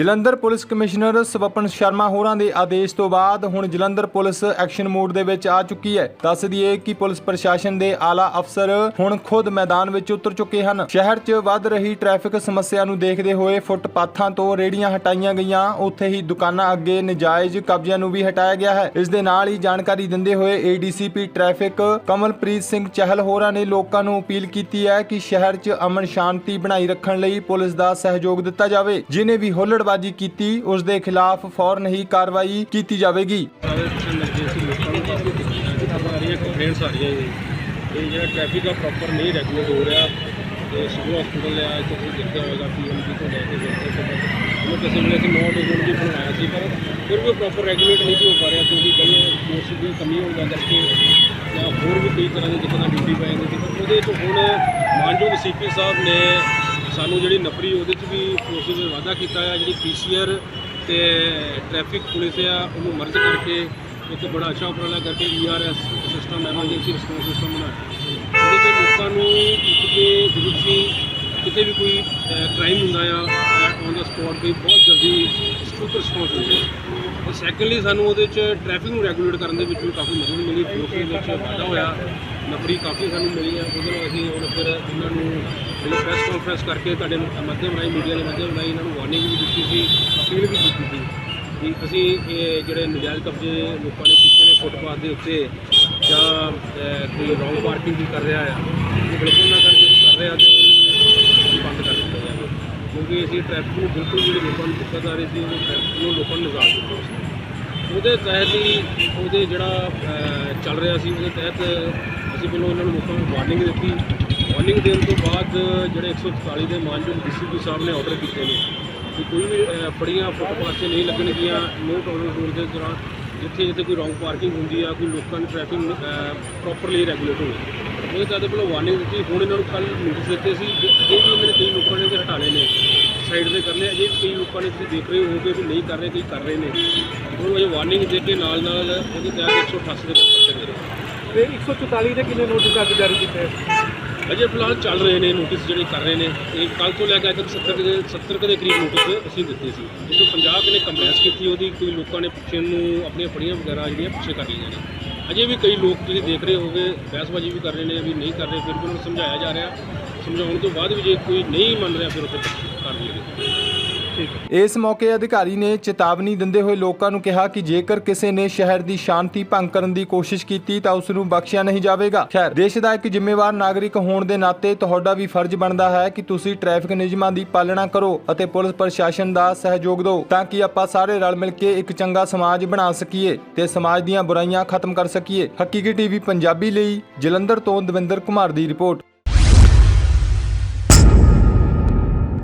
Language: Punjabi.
ਜਲੰਧਰ ਪੁਲਿਸ ਕਮਿਸ਼ਨਰ ਸਵਪਨ ਸ਼ਰਮਾ ਹੋਰਾਂ ਦੇ ਆਦੇਸ਼ ਤੋਂ ਬਾਅਦ ਹੁਣ ਜਲੰਧਰ ਪੁਲਿਸ ਐਕਸ਼ਨ ਮੋਡ ਦੇ ਵਿੱਚ ਆ ਚੁੱਕੀ ਹੈ। ਦੱਸ ਦਈਏ ਕਿ ਪੁਲਿਸ ਪ੍ਰਸ਼ਾਸਨ ਦੇ ਆਲਾ ਅਫਸਰ ਹੁਣ ਖੁਦ ਮੈਦਾਨ ਵਿੱਚ ਉਤਰ ਚੁੱਕੇ ਹਨ। ਸ਼ਹਿਰ 'ਚ ਵੱਧ ਰਹੀ ਟ੍ਰੈਫਿਕ ਸਮੱਸਿਆ ਨੂੰ ਦੇਖਦੇ ਹੋਏ ਫੁੱਟਪਾਥਾਂ ਤੋਂ ਰੇੜੀਆਂ ਹਟਾਈਆਂ ਗਈਆਂ। ਉੱਥੇ ਹੀ ਦੁਕਾਨਾਂ ਅੱਗੇ ਨਜਾਇਜ਼ ਕਬਜ਼ਿਆਂ ਨੂੰ ਵੀ ਹਟਾਇਆ ਗਿਆ ਹੈ। ਇਸ ਦੇ ਨਾਲ ਹੀ ਜਾਣਕਾਰੀ ਦਿੰਦੇ ਹੋਏ ਏਡੀਸੀਪੀ ਟ੍ਰੈਫਿਕ ਕਮਲਪ੍ਰੀਤ ਸਿੰਘ ਚਹਿਲ ਹੋਰਾਂ ਨੇ ਲੋਕਾਂ ਨੂੰ ਅਪੀਲ ਕੀਤੀ ਹੈ ਕਿ ਸ਼ਹਿਰ 'ਚ ਅਮਨ ਸ਼ਾਂਤੀ ਬਣਾਈ ਰੱਖਣ ਲਈ ਪੁਲਿਸ ਦਾ ਸਹਿਯੋਗ ਦਿੱਤਾ ਜਾਵੇ। ਜਿਨੇ ਵੀ ਹੁੱਲੜਬਾਜ਼ੀ ਕੀਤੀ, ਉਸ ਦੇ ਖਿਲਾਫ ਫੌਰਨ ਹੀ ਕਾਰਵਾਈ ਕੀਤੀ ਜਾਵੇਗੀ। ਸਾਰੇ ਪਿੱਛੇ ਲੱਗੇ ਸੀ ਲੋਕਾਂ ਨੂੰ ਕਾਫੀ ਆ ਰਹੀਆਂ ਕੰਪਲੇਂਟਸ ਆ ਰਹੀਆਂ ਜੀ। ਇਹ ਜਿਹੜਾ ਟ੍ਰੈਫਿਕ ਆ ਪ੍ਰੋਪਰ ਨਹੀਂ ਰੈਗੂਲੇਟ ਹੋ ਰਿਹਾ। ਤੇ ਸਿਵਲ ਹਸਪੀਟਲ ਲਿਆ ਇੱਥੇ ਤੁਸੀਂ ਦੇਖਿਆ ਹੋਵੇਗਾ ਪੀਐਮਜੀ ਤੋਂ ਲੈ ਕੇ ਜਲੰਧਰ ਤੱਕ ਉਹਨੂੰ ਕਿਸੇ ਵੇਲੇ ਅਸੀਂ ਨੋਟ ਜ਼ੋਨ ਵੀ ਬਣਾਇਆ ਸੀ, ਪਰ ਫਿਰ ਵੀ ਪ੍ਰੋਪਰ ਰੈਗੂਲੇਟ ਨਹੀਂ ਸੀ ਹੋ ਪਾ ਰਿਹਾ, ਕਿਉਂਕਿ ਕਈ ਫੋਰਸ ਦੀ ਕਮੀ ਹੋਣ ਦਾ ਕਰਕੇ ਜਾਂ ਹੋਰ ਵੀ ਕਈ ਤਰ੍ਹਾਂ ਦੀ ਦਿੱਕਤਾਂ ਡਿਊਟੀ ਪੈ ਜਾਂਦੀ ਸੀ। ਪਰ ਉਹਦੇ ਤੋਂ ਹੁਣ ਮਾਨਯੋਗ ਸੀਪੀ ਸਾਹਿਬ ਨੇ ਸਾਨੂੰ ਜਿਹੜੀ ਨਫਰੀ ਉਹਦੇ 'ਚ ਵੀ ਫੋਰਸਿਸ ਵਿੱਚ ਵਾਧਾ ਕੀਤਾ ਆ, ਜਿਹੜੀ ਪੀਸੀਆਰ ਤੇ ਟ੍ਰੈਫਿਕ ਪੁਲਿਸ ਆ, ਉਹਨੂੰ ਮਰਜ ਕਰਕੇ ਇੱਕ ਬੜਾ ਅੱਛਾ ਉਪਰਾਲਾ ਕਰਕੇ ERS system emergency response system ਬਣਾਇਆ। ਉਹਦੇ 'ਚ ਲੋਕਾਂ ਨੂੰ ਇੱਕ ਜਦੋਂ ਕਿਤੇ ਵੀ ਕੋਈ ਕ੍ਰਾਈਮ ਹੁੰਦਾ ਆ ਔਨ ਦਾ ਸਪੌਟ ਵੀ ਬਹੁਤ ਜਲਦੀ ਸਟੂਕ ਰਿਸਪੌਂਸ ਹੁੰਦਾ ਹੈ ਤੇ ਸੈਕੰਡਲੀ ਸਾਨੂੰ ਉਹਦੇ 'ਚ ਟ੍ਰੈਫਿਕ ਨੂੰ ਰੈਗੂਲੇਟ ਕਰਨ ਦੇ ਵਿੱਚ ਵੀ ਕਾਫੀ ਮਦਦ ਮਿਲੀ ਫੋਰਸ ਦੇ ਵਿੱਚ ਵਾਧਾ ਹੋਇਆ ਨਫਰੀ ਕਾਫੀ ਸਾਨੂੰ ਮਿਲੀ ਹੈ ਉਹਦੇ ਨਾਲ ਅਸੀਂ ਹੁਣ ਫਿਰ ਇਹਨਾਂ ਨੂੰ ਜਿਹੜੀ ਪ੍ਰੈਸ ਕਾਨਫਰੰਸ ਕਰਕੇ ਤੁਹਾਡੇ ਮਾਧਿਅਮ ਰਾਹੀਂ ਮੀਡੀਆ ਦੇ ਮਾਧਿਅਮ ਰਾਹੀਂ ਇਹਨਾਂ ਨੂੰ ਵਾਰਨਿੰਗ ਵੀ ਦਿੱਤੀ ਸੀ ਅਪੀਲ ਵੀ ਕੀਤੀ ਸੀ ਕਿ ਅਸੀਂ ਇਹ ਜਿਹੜੇ ਨਜਾਇਜ਼ ਕਬਜ਼ੇ ਲੋਕਾਂ ਨੇ ਕੀਤੇ ਨੇ ਫੁੱਟਪਾਥ ਦੇ ਉੱਤੇ ਜਾਂ ਕੋਈ ਰੌਂਗ ਪਾਰਕਿੰਗ ਵੀ ਕਰ ਰਿਹਾ ਆ ਬਿਲਕੁਲ ਨਾ ਕਰਕੇ ਕਰ ਰਿਹਾ ਤੇ ਉਹਨੂੰ ਬੰਦ ਕਰ ਦਿੱਤਾ ਜਾਵੇ ਕਿ ਅਸੀਂ ਟ੍ਰੈਫਿਕ ਨੂੰ ਬਿਲਕੁਲ ਜਿਹੜੀ ਲੋਕਾਂ ਨੂੰ ਦਿੱਕਤ ਆ ਰਹੀ ਸੀ ਉਹ ਟ੍ਰੈਫਿਕ ਨੂੰ ਲੋਕਾਂ ਨੂੰ ਨਿਜ਼ਾਮ ਦਿੱਤਾ ਸੀ। ਉਹਦੇ ਤਹਿਤ ਹੀ ਉਹਦੇ ਜਿਹੜਾ ਚੱਲ ਰਿਹਾ ਸੀ, ਉਹਦੇ ਤਹਿਤ ਅਸੀਂ ਪਹਿਲਾਂ ਉਹਨਾਂ ਨੂੰ ਲੋਕਾਂ ਨੂੰ ਵਾਰਨਿੰਗ ਦਿੱਤੀ। ਵਾਰਨਿੰਗ ਦੇਣ ਤੋਂ ਬਾਅਦ ਜਿਹੜੇ 144 ਦੇ ਮਾਨਯੋਗ ਡੀਸੀਪੀ ਸਾਹਿਬ ਨੇ ਆਰਡਰ ਕੀਤੇ ਨੇ ਕਿ ਕੋਈ ਵੀ ਫੜੀਆਂ, ਫੁੱਟਪਾਥ 'ਤੇ ਨਹੀਂ ਲੱਗਣਗੀਆਂ ਨੋ ਟੋਲਰੈਂਸ ਰੂਲ ਦੇ ਦੌਰਾਨ ਜਿੱਥੇ ਜਿੱਥੇ ਕੋਈ ਰੌਂਗ ਪਾਰਕਿੰਗ ਹੁੰਦੀ ਆ, ਕੋਈ ਲੋਕਾਂ ਨੂੰ ਟ੍ਰੈਫਿਕ ਪ੍ਰੋਪਰਲੀ ਰੈਗੂਲੇਟ ਹੋਵੇ। ਉਹਦੇ ਤਹਿਤ ਪਹਿਲਾਂ ਵਾਰਨਿੰਗ ਦਿੱਤੀ। ਹੁਣ ਇਹਨਾਂ ਨੂੰ ਕੱਲ ਨੋਟਿਸ ਦਿੱਤੇ ਸੀ ਜੇ ਅਜੇ ਵੀ ਇਹਨਾਂ ਨੇ ਕਈ ਲੋਕਾਂ ਨੇ ਤੇ ਹਟਾਣੇ ਨੇ ਸਾਈਡ ਤੇ ਕਰ ਲਿਆ ਅਜੇ ਵੀ ਕਈ ਲੋਕਾਂ ਨੇ ਤੁਸੀਂ ਦੇਖ ਰਹੇ ਹੋਗੇ ਵੀ ਨਹੀਂ ਕਰ ਰਹੇ, ਕਈ ਕਰ ਰਹੇ ਨੇ। ਉਹਨੂੰ ਅਜੇ ਵਾਰਨਿੰਗ ਦੇ ਕੇ ਨਾਲ ਨਾਲ ਉਹਦੇ ਤਹਿਤ 188 ਦੇ ਪਰਚੇ ਦੇ ਰਹੇ ਤੇ 144 ਦੇ ਕਿੰਨੇ ਨੋਟਿਸ ਅੱਜ ਜਾਰੀ ਕੀਤੇ? ਅਜੇ ਫਿਲਹਾਲ ਚੱਲ ਰਹੇ ਨੇ ਨੋਟਿਸ ਜਿਹੜੇ ਕਰ ਰਹੇ ਨੇ। ਇਹ ਕੱਲ ਤੋਂ ਲੈ ਕੇ ਅੱਜ ਤੱਕ 70 ਦੇ 70 ਕੁ ਦੇ ਕਰੀਬ ਨੋਟਿਸ ਅਸੀਂ ਦਿੱਤੇ ਸੀ। ਜਿਸ 50 ਨੇ ਕੰਪਲੈਂਸ ਕੀਤੀ, ਉਹਦੀ ਕੋਈ ਲੋਕਾਂ ਨੇ ਪਿੱਛੇ ਨੂੰ ਆਪਣੀਆਂ ਫੜੀਆਂ ਵਗੈਰਾ ਜਿਹੜੀਆਂ ਪਿੱਛੇ ਕਰ ਲਈਆਂ ਨੇ। ਅਜੇ ਵੀ ਕਈ ਲੋਕ ਤੁਸੀਂ ਦੇਖ ਰਹੇ ਹੋਗੇ ਬਹਿਸਬਾਜ਼ੀ ਵੀ ਕਰ ਰਹੇ ਨੇ, ਵੀ ਨਹੀਂ ਕਰ ਰਹੇ, ਫਿਰ ਵੀ ਉਹਨਾਂ ਨੂੰ ਸਮਝਾਇਆ ਜਾ ਰਿਹਾ। ਸਮਝਾਉਣ ਤੋਂ ਬਾਅਦ ਵੀ ਜੇ ਕੋਈ ਨਹੀਂ ਮੰਨ ਰਿਹਾ, ਫਿਰ ਉੱਥੇ ਕਰ ਲਈਏ। ਇਸ ਮੌਕੇ ਅਧਿਕਾਰੀ ਨੇ ਚੇਤਾਵਨੀ ਦਿੰਦੇ ਹੋਏ ਲੋਕਾਂ ਨੂੰ ਕਿਹਾ ਕਿ ਜੇਕਰ ਕਿਸੇ ਨੇ ਸ਼ਹਿਰ ਦੀ ਸ਼ਾਂਤੀ ਭੰਗ ਕਰਨ ਦੀ ਕੋਸ਼ਿਸ਼ ਕੀਤੀ ਤਾਂ ਉਸ ਨੂੰ ਬਖਸ਼ਿਆ ਨਹੀਂ ਜਾਵੇਗਾ। ਖੈਰ, ਦੇਸ਼ ਦਾ ਇੱਕ ਜ਼ਿੰਮੇਵਾਰ ਨਾਗਰਿਕ ਹੋਣ ਦੇ ਨਾਤੇ ਤੁਹਾਡਾ ਵੀ ਫਰਜ਼ ਬਣਦਾ ਹੈ ਕਿ ਤੁਸੀਂ ਟ੍ਰੈਫਿਕ ਨਿਯਮਾਂ ਦੀ ਪਾਲਣਾ ਕਰੋ ਅਤੇ ਪੁਲਿਸ ਪ੍ਰਸ਼ਾਸਨ ਦਾ ਸਹਿਯੋਗ ਦਿਓ ਤਾਂ ਕਿ ਆਪਾਂ ਸਾਰੇ ਰਲ ਮਿਲ ਕੇ ਇੱਕ ਚੰਗਾ ਸਮਾਜ ਬਣਾ ਸਕੀਏ ਤੇ ਸਮਾਜ ਦੀਆਂ ਬੁਰਾਈਆਂ ਖਤਮ ਕਰ ਸਕੀਏ। ਹਕੀਕੀ ਟੀਵੀ ਪੰਜਾਬੀ ਲਈ ਜਲੰਧਰ ਤੋਂ ਦਵਿੰਦਰ ਕੁਮਾਰ ਦੀ ਰਿਪੋਰਟ।